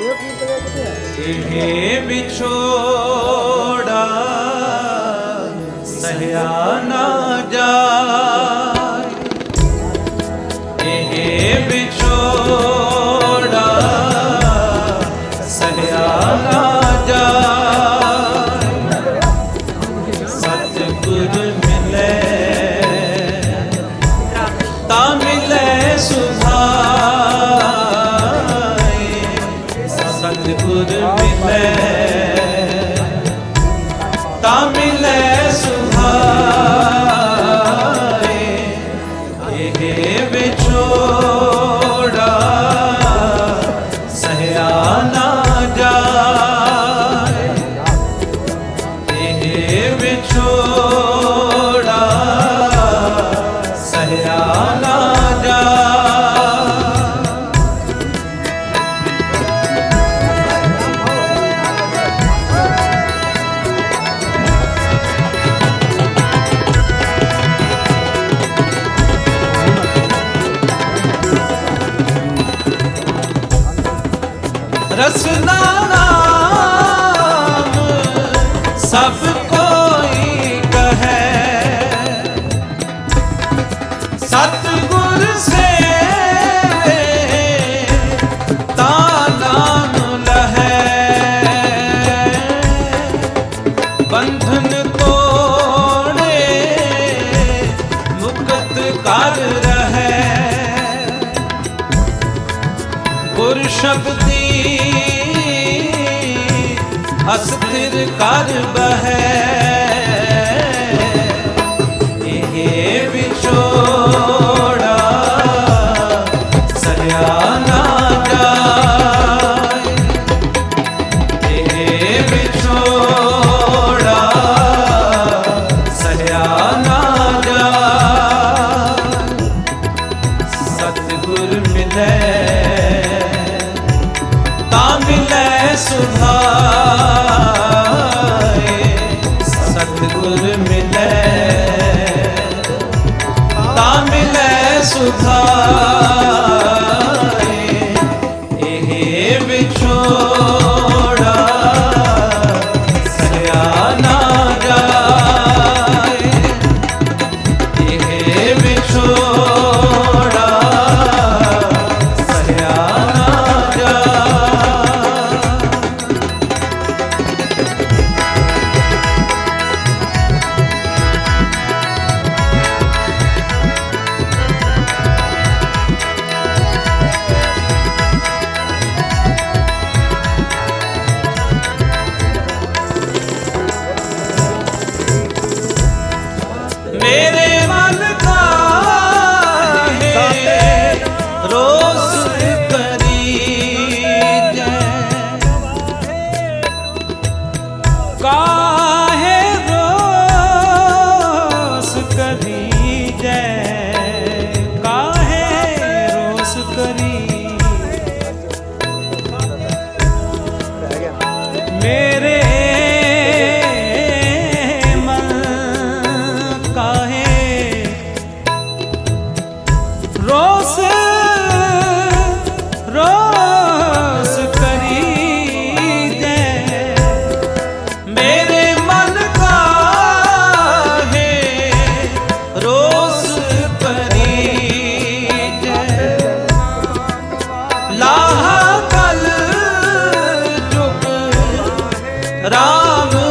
ਇਹ ਵਿਛੋੜਾ ਸਹਿਆ ਨਾ ਜਾਏ ਮਿਲੇ ਤਾਂ ਮਿਲੇ ਸੁਭਾਏ ਰਸਨਾ ਨਾਮ ਸਭ ਕੋਈ ਕਹੈ ਸਤਿਗੁਰ ਸੇਵੇ ਤਾ ਨਾਮ ਲਹੈ ਬੰਧਨ ਤੋੜੇ ਮੁਕਤ ਕਰ ਰਹੈ ਗੁਰ ਸ਼ਬਦੀ ਅਸਥਿਰ ਕਰ ਬਹਿ। ਇਹ ਵਿਛੋੜਾ ਸਹਿਆ ਨਾ ਜਾਏ। ਇਹ ਵਿਛੋੜਾ ਸਹਿਆ ਨਾ ਜਾਏ। ਸਤਿਗੁਰ ਮਿਲੇ, ਤਾਂ ਮਿਲੇ ਸੁਭਾਏ ਮੇਰੇ ਮਨ ਕਾਹੇ ਰੋਸ ਕਰੀ ਜੈ। ਕਾਹੇ? ਰੋਸ ਰੋਸ ਕਰੀ ਜੈ ਮੇਰੇ ਮਨ ਕਾ ਕਾਹੇ, ਰੋਸ ਕਰੀ ਜੈ ਲਾਹ ਕਲ ਜੁਗ ਰਾਮ